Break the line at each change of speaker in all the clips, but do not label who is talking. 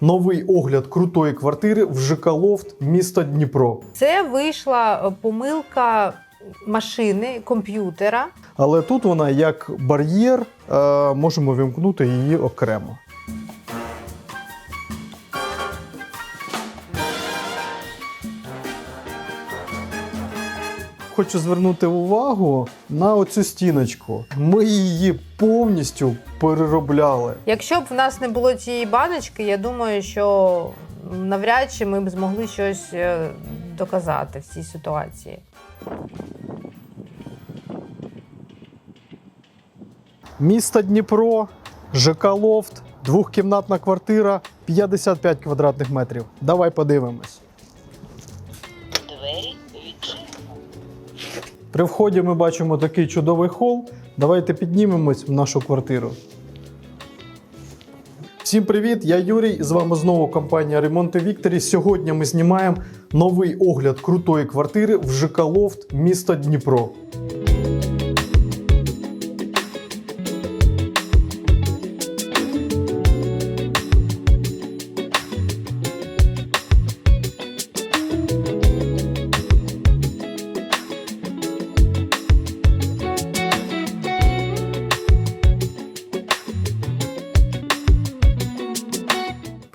новий огляд крутої квартири в ЖК Лофт міста Дніпро.
Це вийшла е, помилка машини, комп'ютера.
Але тут вона як бар'єр, е, можемо вимкнути її окремо. Хочу звернути увагу на оцю стіночку. Ми її повністю переробляли.
Якщо б в нас не було цієї баночки, я думаю, що навряд чи ми б змогли щось е, доказати в цій ситуації.
Місто Дніпро, ЖК Лофт, двохкімнатна квартира, 55 квадратних метрів. Давай подивимось. При вході ми бачимо такий чудовий хол. Давайте піднімемось в нашу квартиру. Всім привіт! Я Юрій. З вами знову компанія Ремонти Вікторі. Сьогодні ми знімаємо новий огляд крутої квартири в ЖК Лофт міста Дніпро.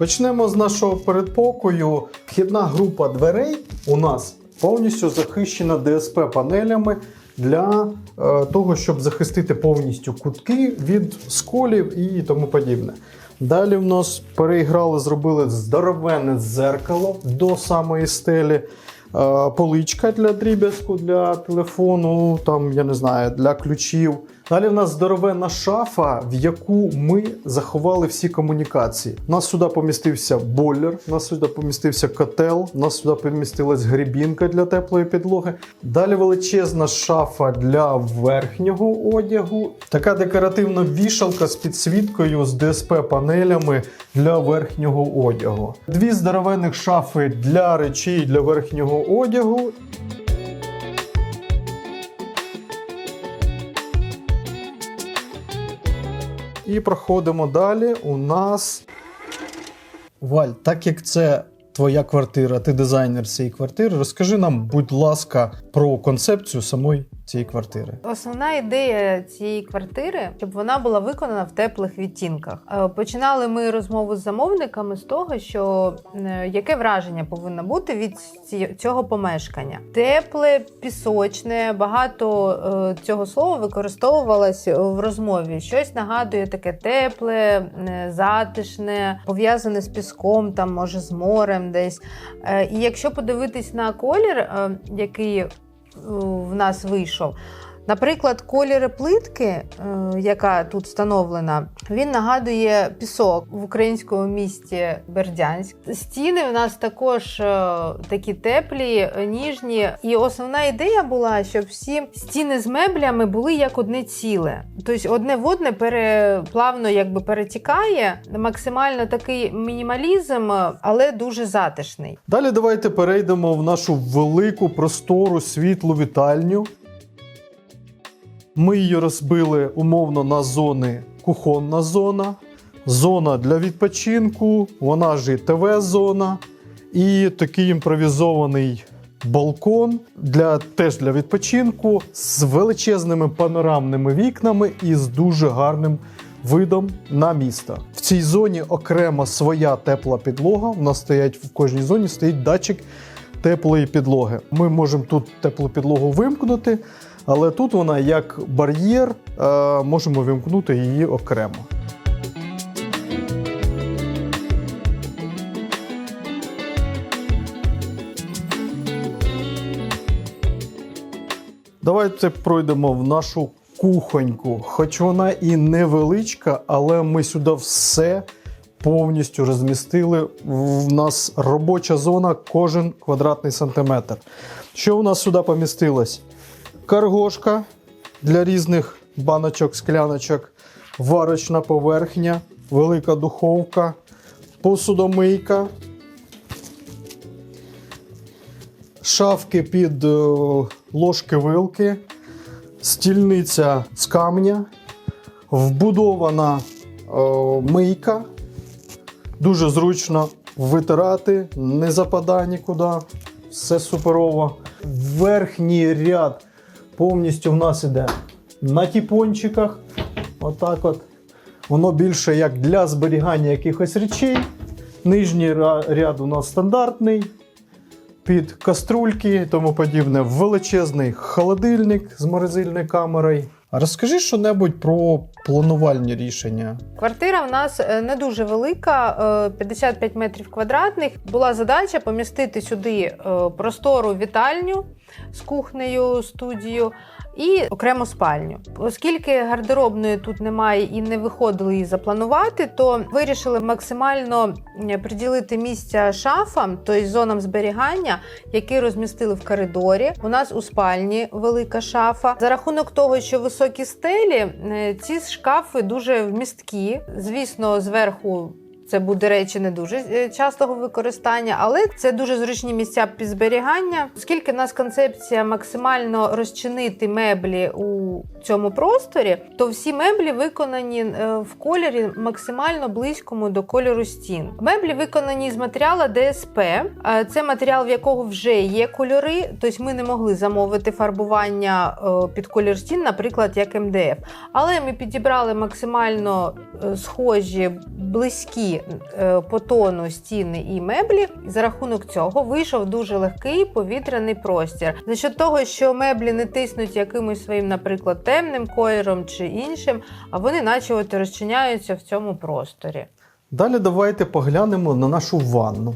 Почнемо з нашого передпокою. Вхідна група дверей у нас повністю захищена ДСП панелями для е, того, щоб захистити повністю кутки від сколів і тому подібне. Далі в нас переіграли, зробили здоровенне дзеркало до самої стелі. Е, Поличка для дріб'язку, для телефону, там я не знаю, для ключів. Далі в нас здоровенна шафа, в яку ми заховали всі комунікації. У нас сюди помістився бойлер, у нас сюди помістився котел, у нас сюди помістилась грібінка для теплої підлоги. Далі величезна шафа для верхнього одягу. Така декоративна вішалка з підсвіткою з ДСП панелями для верхнього одягу. Дві здоровенних шафи для речей для верхнього одягу. І проходимо далі. У нас. Валь, так як це твоя квартира, ти дизайнер цієї квартири, розкажи нам, будь ласка, про концепцію самої цієї квартири.
Основна ідея цієї квартири, щоб вона була виконана в теплих відтінках. Е, Починали ми розмову з замовниками з того, що е, яке враження повинно бути від цього помешкання. Тепле, пісочне, багато е, цього слова використовувалось в розмові. Щось нагадує таке тепле, затишне, пов'язане з піском, там може з морем десь. І якщо подивитись на колір, який в нас вийшов. Наприклад, колір плитки, е, яка тут встановлена, він нагадує пісок в українському місті Бердянськ. Стіни в нас також е, такі теплі, ніжні. І основна ідея була, щоб всі стіни з меблями були як одне ціле. Тобто одне в одне переплавно якби перетікає. Максимально такий мінімалізм, але дуже затишний.
Далі давайте перейдемо в нашу велику простору світлу вітальню. Ми її розбили умовно на зони кухонна зона, зона для відпочинку, вона ж і ТВ-зона, і такий імпровізований балкон для, теж для відпочинку з величезними панорамними вікнами і з дуже гарним видом на місто. В цій зоні окремо своя тепла підлога. У нас стоять в кожній зоні стоїть датчик теплої підлоги. Ми можемо тут теплу підлогу вимкнути, але тут вона як бар'єр, е, можемо вимкнути її окремо. Давайте пройдемо в нашу кухоньку. Хоч вона і невеличка, але ми сюди все повністю розмістили. В нас робоча зона кожен квадратний сантиметр. Що у нас сюди помістилось? Каргошка для різних баночок, скляночок, варочна поверхня, велика духовка, посудомийка, шафки під е, ложки-вилки, стільниця з камня, вбудована е, мийка, Дуже зручно витирати, не западає нікуди. Все суперово. Верхній ряд повністю в нас іде на тіпончиках. Отак от. Воно більше як для зберігання якихось речей. Нижній ряд у нас стандартний. Під каструльки і тому подібне. Величезний холодильник з морозильною камерою. Розкажи що-небудь про планувальні рішення.
Квартира в нас е, не дуже велика, е, 55 метрів квадратних. Була задача помістити сюди е, простору вітальню з кухнею, студію і окрему спальню. Оскільки гардеробної тут немає і не виходили її запланувати, то вирішили максимально приділити місця шафам, тобто зонам зберігання, які розмістили в коридорі. У нас у спальні велика шафа. За рахунок того, що високі стелі, е, ці шкафи дуже вмісткі. Звісно, зверху. Це буде речі не дуже е, частого використання, але це дуже зручні місця під зберігання. Оскільки в нас концепція максимально розчинити меблі у цьому просторі, то всі меблі виконані е, в кольорі максимально близькому до кольору стін. Меблі виконані з матеріалу ДСП. Це матеріал, в якого вже є кольори. Тобто ми не могли замовити фарбування е, під колір стін, наприклад, як МДФ. Але ми підібрали максимально схожі, близькі е, по тону стіни і меблі. І за рахунок цього вийшов дуже легкий повітряний простір. За що того, що меблі не тиснуть якимось своїм, наприклад, темним кольором чи іншим, а вони наче от розчиняються в цьому просторі.
Далі давайте поглянемо на нашу ванну.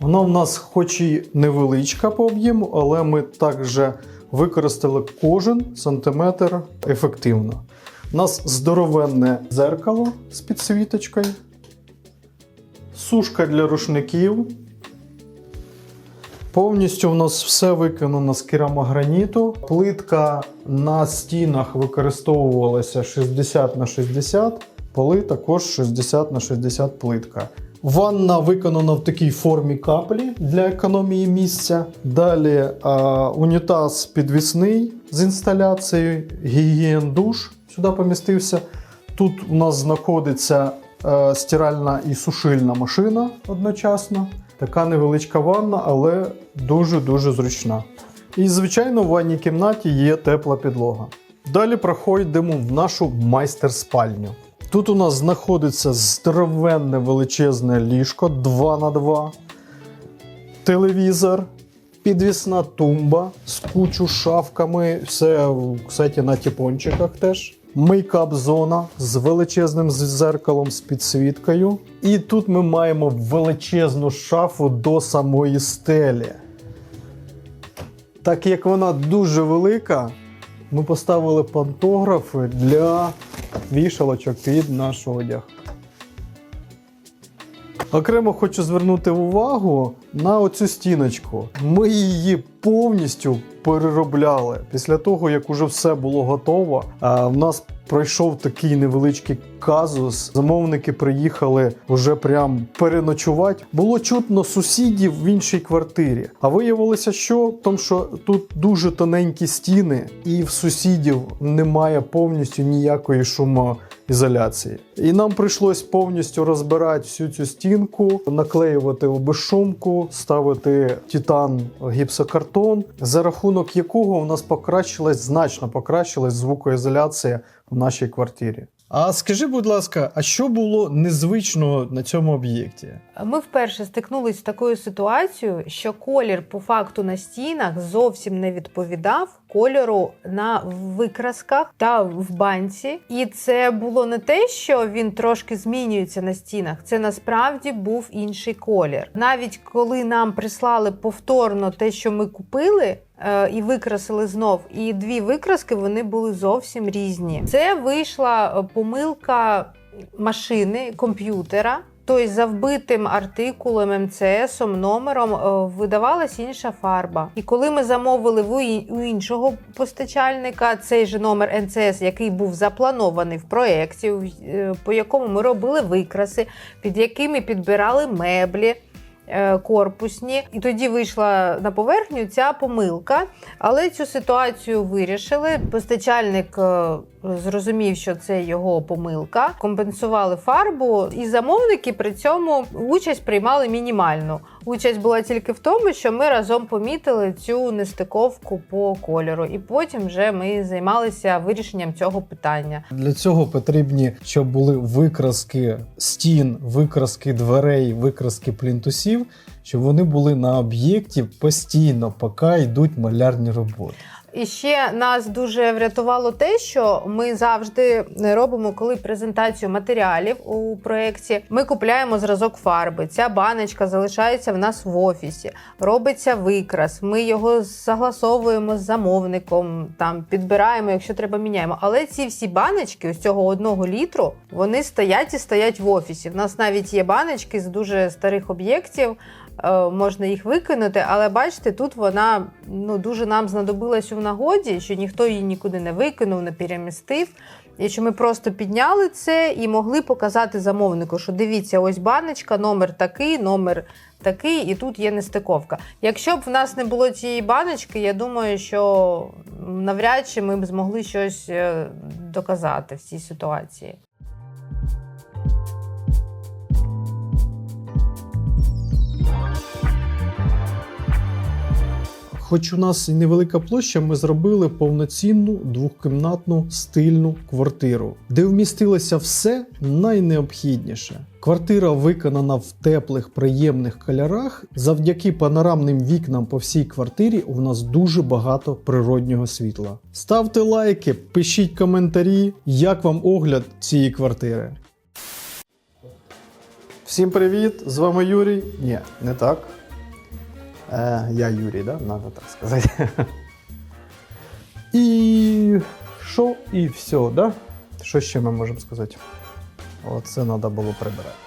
Вона в нас хоч і невеличка по об'єму, але ми також використали кожен сантиметр ефективно. У нас здоровенне дзеркало з підсвіточкою, сушка для рушників. Повністю у нас все виконано з керамограніту. Плитка на стінах використовувалася 60 на 60, поли також 60 на 60 плитка. Ванна виконана в такій формі каплі для економії місця. Далі а, унітаз підвісний з інсталяцією, гігієн душ сюди помістився. Тут у нас знаходиться е, стиральна і сушильна машина одночасно. Така невеличка ванна, але дуже-дуже зручна. І, звичайно, в ванній кімнаті є тепла підлога. Далі проходимо в нашу майстер-спальню. Тут у нас знаходиться здоровенне величезне ліжко 2 на 2 телевізор, підвісна тумба з кучу шафками, все, кстати, на тіпончиках теж. Мейкап-зона з величезним зеркалом з підсвіткою. І тут ми маємо величезну шафу до самої стелі. Так як вона дуже велика, ми поставили пантографи для вішалочок під наш одяг. Окремо хочу звернути увагу на оцю стіночку. Ми її повністю переробляли. Після того, як уже все було готово, а, в нас пройшов такий невеличкий казус. Замовники приїхали вже прям переночувати. Було чутно сусідів в іншій квартирі. А виявилося, що тому, що тут дуже тоненькі стіни, і в сусідів немає повністю ніякої шумоізоляції. І нам прийшлось повністю розбирати всю цю стінку, наклеювати обешумку, ставити титан гіпсокартон, за рахунок якого у нас покращилась, значно покращилась звукоізоляція в нашій квартирі. А скажи, будь ласка, а що було незвичного на цьому об'єкті?
Ми вперше стикнулися з такою ситуацією, що колір по факту на стінах зовсім не відповідав кольору на викрасках та в банці. І це було не те, що він трошки змінюється на стінах. Це насправді був інший колір. Навіть коли нам прислали повторно те, що ми купили. Е, І викрасили знов, і дві викраски вони були зовсім різні. Це вийшла е, помилка машини комп'ютера. Тобто за вбитим артикулом, МЦС, номером е, видавалась інша фарба. І коли ми замовили у іншого постачальника цей же номер НЦС, який був запланований в проєкті, по якому ми робили викраси, під якими підбирали меблі. Е, корпусні, і тоді вийшла на поверхню ця помилка. Але цю ситуацію вирішили. Постачальник е, зрозумів, що це його помилка, компенсували фарбу, і замовники при цьому участь приймали мінімальну. Участь була тільки в тому, що ми разом помітили цю нестиковку по кольору, і потім вже ми займалися вирішенням цього питання.
Для цього потрібні, щоб були викраски стін, викраски дверей, викраски плінтусів, щоб вони були на об'єкті постійно, поки йдуть малярні роботи.
І ще нас дуже врятувало те, що ми завжди робимо, коли презентацію матеріалів у проєкті. Ми купляємо зразок фарби. Ця баночка залишається в нас в офісі. Робиться викрас. Ми його согласовуємо з замовником, там підбираємо, якщо треба, міняємо. Але ці всі баночки з цього одного літру вони стоять і стоять в офісі. В нас навіть є баночки з дуже старих об'єктів. Е, можна їх викинути, але бачите, тут вона ну, дуже нам знадобилась у нагоді, що ніхто її нікуди не викинув, не перемістив. І що ми просто підняли це і могли показати замовнику, що дивіться, ось баночка, номер такий, номер такий, і тут є нестиковка. Якщо б в нас не було цієї баночки, я думаю, що навряд чи ми б змогли щось е, доказати в цій ситуації.
Хоч у нас і невелика площа, ми зробили повноцінну двохкімнатну стильну квартиру, де вмістилося все найнеобхідніше. Квартира виконана в теплих, приємних кольорах. Завдяки панорамним вікнам по всій квартирі у нас дуже багато природнього світла. Ставте лайки, пишіть коментарі, як вам огляд цієї квартири. Всім привіт! З вами Юрій. Ні, не так. Е, я Юрій, да? Надо так сказати. І що, і все, да? Що ще ми можемо сказати? Оце треба було прибирати.